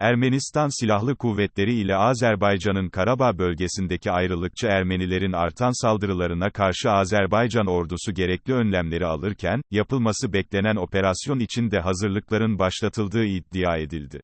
Ermenistan Silahlı Kuvvetleri ile Azerbaycan'ın Karabağ bölgesindeki ayrılıkçı Ermenilerin artan saldırılarına karşı Azerbaycan ordusu gerekli önlemleri alırken, yapılması beklenen operasyon için de hazırlıkların başlatıldığı iddia edildi.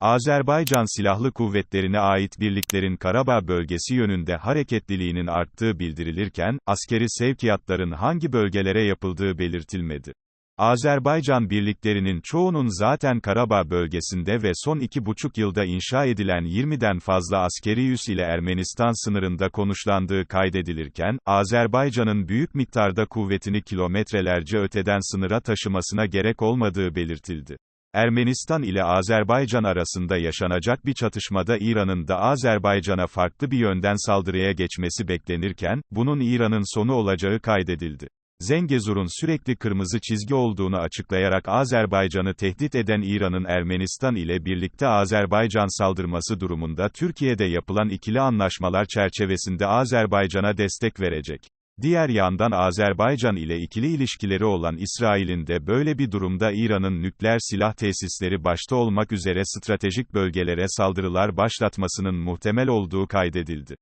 Azerbaycan Silahlı Kuvvetlerine ait birliklerin Karabağ bölgesi yönünde hareketliliğinin arttığı bildirilirken, askeri sevkiyatların hangi bölgelere yapıldığı belirtilmedi. Azerbaycan birliklerinin çoğunun zaten Karabağ bölgesinde ve son iki buçuk yılda inşa edilen 20'den fazla askeri üs ile Ermenistan sınırında konuşlandığı kaydedilirken, Azerbaycan'ın büyük miktarda kuvvetini kilometrelerce öteden sınıra taşımasına gerek olmadığı belirtildi. Ermenistan ile Azerbaycan arasında yaşanacak bir çatışmada İran'ın da Azerbaycan'a farklı bir yönden saldırıya geçmesi beklenirken, bunun İran'ın sonu olacağı kaydedildi. Zengezur'un sürekli kırmızı çizgi olduğunu açıklayarak Azerbaycan'ı tehdit eden İran'ın Ermenistan ile birlikte Azerbaycan saldırması durumunda Türkiye'de yapılan ikili anlaşmalar çerçevesinde Azerbaycan'a destek verecek. Diğer yandan Azerbaycan ile ikili ilişkileri olan İsrail'in de böyle bir durumda İran'ın nükleer silah tesisleri başta olmak üzere stratejik bölgelere saldırılar başlatmasının muhtemel olduğu kaydedildi.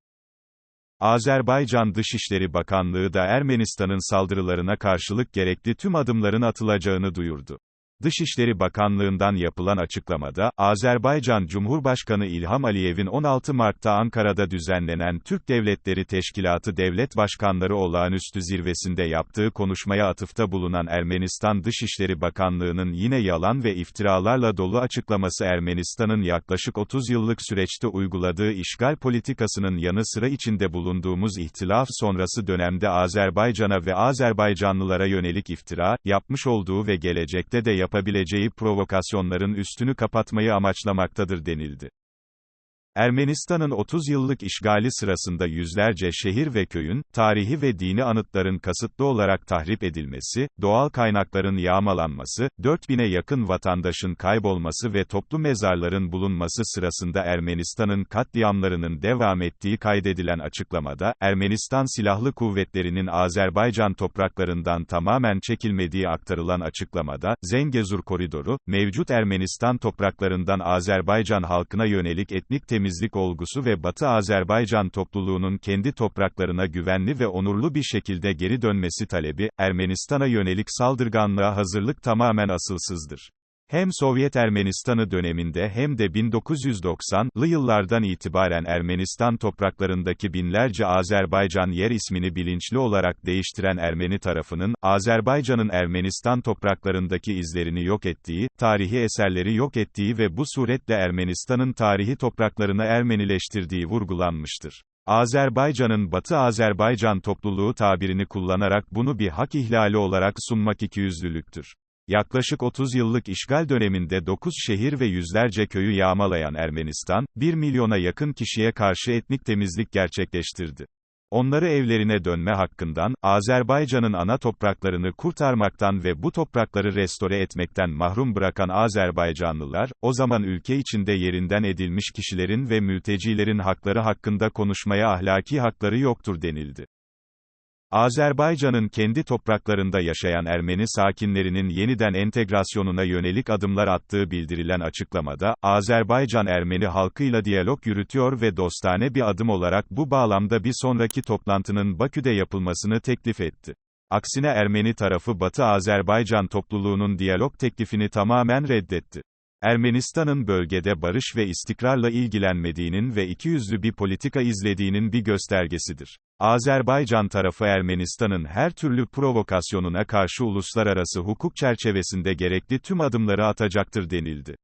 Azerbaycan Dışişleri Bakanlığı da Ermenistan'ın saldırılarına karşılık gerekli tüm adımların atılacağını duyurdu. Dışişleri Bakanlığı'ndan yapılan açıklamada, Azerbaycan Cumhurbaşkanı İlham Aliyev'in 16 Mart'ta Ankara'da düzenlenen Türk Devletleri Teşkilatı Devlet Başkanları Olağanüstü Zirvesinde yaptığı konuşmaya atıfta bulunan Ermenistan Dışişleri Bakanlığı'nın yine yalan ve iftiralarla dolu açıklaması Ermenistan'ın yaklaşık 30 yıllık süreçte uyguladığı işgal politikasının yanı sıra içinde bulunduğumuz ihtilaf sonrası dönemde Azerbaycan'a ve Azerbaycanlılara yönelik iftira, yapmış olduğu ve gelecekte de yapabileceği provokasyonların üstünü kapatmayı amaçlamaktadır denildi. Ermenistan'ın 30 yıllık işgali sırasında yüzlerce şehir ve köyün, tarihi ve dini anıtların kasıtlı olarak tahrip edilmesi, doğal kaynakların yağmalanması, 4000'e yakın vatandaşın kaybolması ve toplu mezarların bulunması sırasında Ermenistan'ın katliamlarının devam ettiği kaydedilen açıklamada, Ermenistan Silahlı Kuvvetleri'nin Azerbaycan topraklarından tamamen çekilmediği aktarılan açıklamada, Zengezur koridoru, mevcut Ermenistan topraklarından Azerbaycan halkına yönelik etnik temizlik temizlik olgusu ve Batı Azerbaycan topluluğunun kendi topraklarına güvenli ve onurlu bir şekilde geri dönmesi talebi, Ermenistan'a yönelik saldırganlığa hazırlık tamamen asılsızdır. Hem Sovyet Ermenistan'ı döneminde hem de 1990'lı yıllardan itibaren Ermenistan topraklarındaki binlerce Azerbaycan yer ismini bilinçli olarak değiştiren Ermeni tarafının, Azerbaycan'ın Ermenistan topraklarındaki izlerini yok ettiği, tarihi eserleri yok ettiği ve bu suretle Ermenistan'ın tarihi topraklarını Ermenileştirdiği vurgulanmıştır. Azerbaycan'ın Batı Azerbaycan topluluğu tabirini kullanarak bunu bir hak ihlali olarak sunmak ikiyüzlülüktür. Yaklaşık 30 yıllık işgal döneminde 9 şehir ve yüzlerce köyü yağmalayan Ermenistan, 1 milyona yakın kişiye karşı etnik temizlik gerçekleştirdi. Onları evlerine dönme hakkından, Azerbaycan'ın ana topraklarını kurtarmaktan ve bu toprakları restore etmekten mahrum bırakan Azerbaycanlılar, o zaman ülke içinde yerinden edilmiş kişilerin ve mültecilerin hakları hakkında konuşmaya ahlaki hakları yoktur denildi. Azerbaycan'ın kendi topraklarında yaşayan Ermeni sakinlerinin yeniden entegrasyonuna yönelik adımlar attığı bildirilen açıklamada, Azerbaycan Ermeni halkıyla diyalog yürütüyor ve dostane bir adım olarak bu bağlamda bir sonraki toplantının Bakü'de yapılmasını teklif etti. Aksine Ermeni tarafı Batı Azerbaycan topluluğunun diyalog teklifini tamamen reddetti. Ermenistan'ın bölgede barış ve istikrarla ilgilenmediğinin ve ikiyüzlü bir politika izlediğinin bir göstergesidir. Azerbaycan tarafı Ermenistan'ın her türlü provokasyonuna karşı uluslararası hukuk çerçevesinde gerekli tüm adımları atacaktır denildi.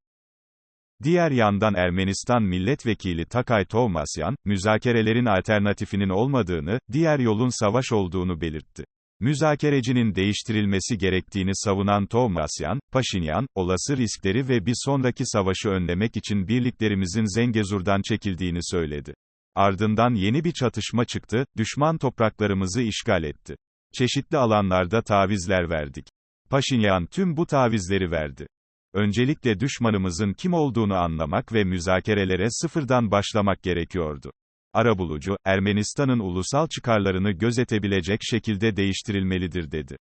Diğer yandan Ermenistan Milletvekili Takay Tovmasyan, müzakerelerin alternatifinin olmadığını, diğer yolun savaş olduğunu belirtti. Müzakerecinin değiştirilmesi gerektiğini savunan Tovmasyan, Paşinyan, olası riskleri ve bir sonraki savaşı önlemek için birliklerimizin Zengezur'dan çekildiğini söyledi. Ardından yeni bir çatışma çıktı, düşman topraklarımızı işgal etti. Çeşitli alanlarda tavizler verdik. Paşinyan tüm bu tavizleri verdi. Öncelikle düşmanımızın kim olduğunu anlamak ve müzakerelere sıfırdan başlamak gerekiyordu arabulucu, Ermenistan'ın ulusal çıkarlarını gözetebilecek şekilde değiştirilmelidir dedi.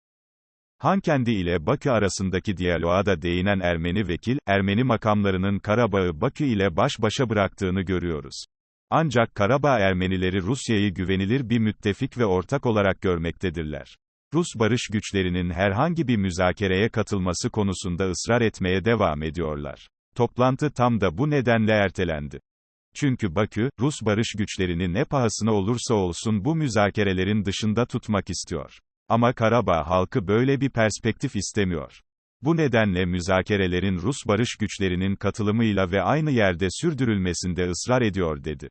Hankendi ile Bakü arasındaki diyaloğa da değinen Ermeni vekil, Ermeni makamlarının Karabağ'ı Bakü ile baş başa bıraktığını görüyoruz. Ancak Karabağ Ermenileri Rusya'yı güvenilir bir müttefik ve ortak olarak görmektedirler. Rus barış güçlerinin herhangi bir müzakereye katılması konusunda ısrar etmeye devam ediyorlar. Toplantı tam da bu nedenle ertelendi. Çünkü Bakü, Rus barış güçlerini ne pahasına olursa olsun bu müzakerelerin dışında tutmak istiyor. Ama Karabağ halkı böyle bir perspektif istemiyor. Bu nedenle müzakerelerin Rus barış güçlerinin katılımıyla ve aynı yerde sürdürülmesinde ısrar ediyor dedi.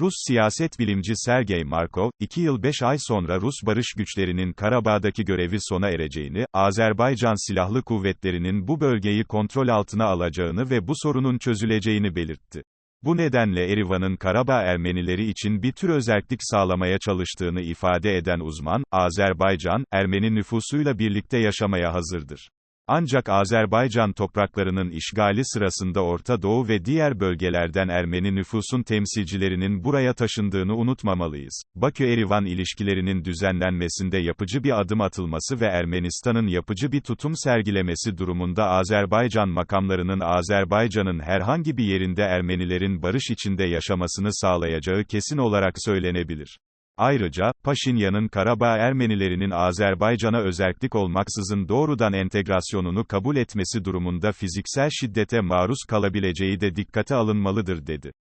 Rus siyaset bilimci Sergey Markov, 2 yıl 5 ay sonra Rus barış güçlerinin Karabağ'daki görevi sona ereceğini, Azerbaycan Silahlı Kuvvetleri'nin bu bölgeyi kontrol altına alacağını ve bu sorunun çözüleceğini belirtti. Bu nedenle Erivan'ın Karabağ Ermenileri için bir tür özellik sağlamaya çalıştığını ifade eden uzman, Azerbaycan, Ermeni nüfusuyla birlikte yaşamaya hazırdır. Ancak Azerbaycan topraklarının işgali sırasında Orta Doğu ve diğer bölgelerden Ermeni nüfusun temsilcilerinin buraya taşındığını unutmamalıyız. Bakü-Erivan ilişkilerinin düzenlenmesinde yapıcı bir adım atılması ve Ermenistan'ın yapıcı bir tutum sergilemesi durumunda Azerbaycan makamlarının Azerbaycan'ın herhangi bir yerinde Ermenilerin barış içinde yaşamasını sağlayacağı kesin olarak söylenebilir. Ayrıca, Paşinyan'ın Karabağ Ermenilerinin Azerbaycan'a özellik olmaksızın doğrudan entegrasyonunu kabul etmesi durumunda fiziksel şiddete maruz kalabileceği de dikkate alınmalıdır dedi.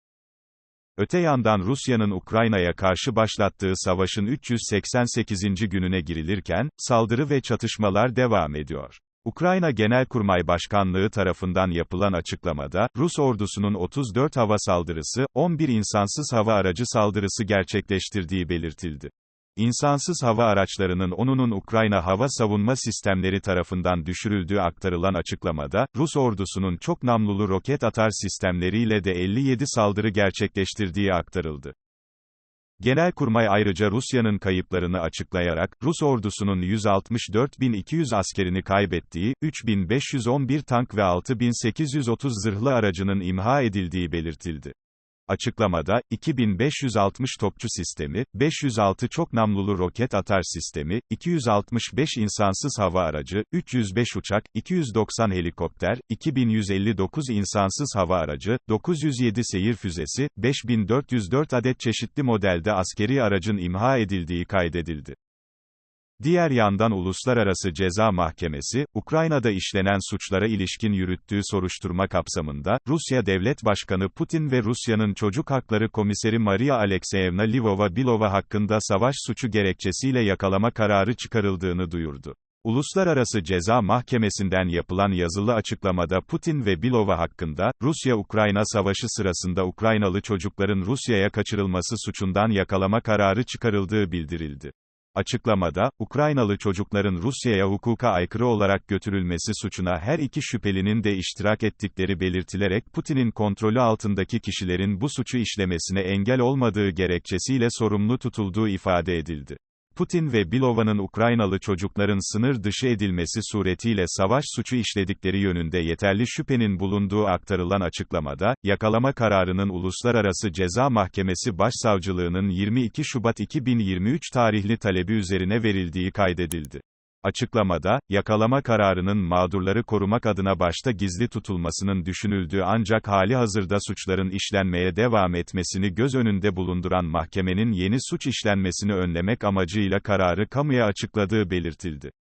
Öte yandan Rusya'nın Ukrayna'ya karşı başlattığı savaşın 388. gününe girilirken, saldırı ve çatışmalar devam ediyor. Ukrayna Genelkurmay Başkanlığı tarafından yapılan açıklamada, Rus ordusunun 34 hava saldırısı, 11 insansız hava aracı saldırısı gerçekleştirdiği belirtildi. İnsansız hava araçlarının 10'unun Ukrayna hava savunma sistemleri tarafından düşürüldüğü aktarılan açıklamada, Rus ordusunun çok namlulu roket atar sistemleriyle de 57 saldırı gerçekleştirdiği aktarıldı. Genelkurmay ayrıca Rusya'nın kayıplarını açıklayarak, Rus ordusunun 164.200 askerini kaybettiği, 3.511 tank ve 6.830 zırhlı aracının imha edildiği belirtildi. Açıklamada, 2560 topçu sistemi, 506 çok namlulu roket atar sistemi, 265 insansız hava aracı, 305 uçak, 290 helikopter, 2159 insansız hava aracı, 907 seyir füzesi, 5404 adet çeşitli modelde askeri aracın imha edildiği kaydedildi. Diğer yandan Uluslararası Ceza Mahkemesi, Ukrayna'da işlenen suçlara ilişkin yürüttüğü soruşturma kapsamında, Rusya Devlet Başkanı Putin ve Rusya'nın Çocuk Hakları Komiseri Maria Alexeyevna Livova-Bilova hakkında savaş suçu gerekçesiyle yakalama kararı çıkarıldığını duyurdu. Uluslararası Ceza Mahkemesi'nden yapılan yazılı açıklamada Putin ve Bilova hakkında, Rusya-Ukrayna savaşı sırasında Ukraynalı çocukların Rusya'ya kaçırılması suçundan yakalama kararı çıkarıldığı bildirildi. Açıklamada, Ukraynalı çocukların Rusya'ya hukuka aykırı olarak götürülmesi suçuna her iki şüphelinin de iştirak ettikleri belirtilerek Putin'in kontrolü altındaki kişilerin bu suçu işlemesine engel olmadığı gerekçesiyle sorumlu tutulduğu ifade edildi. Putin ve Bilova'nın Ukraynalı çocukların sınır dışı edilmesi suretiyle savaş suçu işledikleri yönünde yeterli şüphenin bulunduğu aktarılan açıklamada, yakalama kararının Uluslararası Ceza Mahkemesi Başsavcılığının 22 Şubat 2023 tarihli talebi üzerine verildiği kaydedildi. Açıklamada, yakalama kararının mağdurları korumak adına başta gizli tutulmasının düşünüldüğü ancak hali hazırda suçların işlenmeye devam etmesini göz önünde bulunduran mahkemenin yeni suç işlenmesini önlemek amacıyla kararı kamuya açıkladığı belirtildi.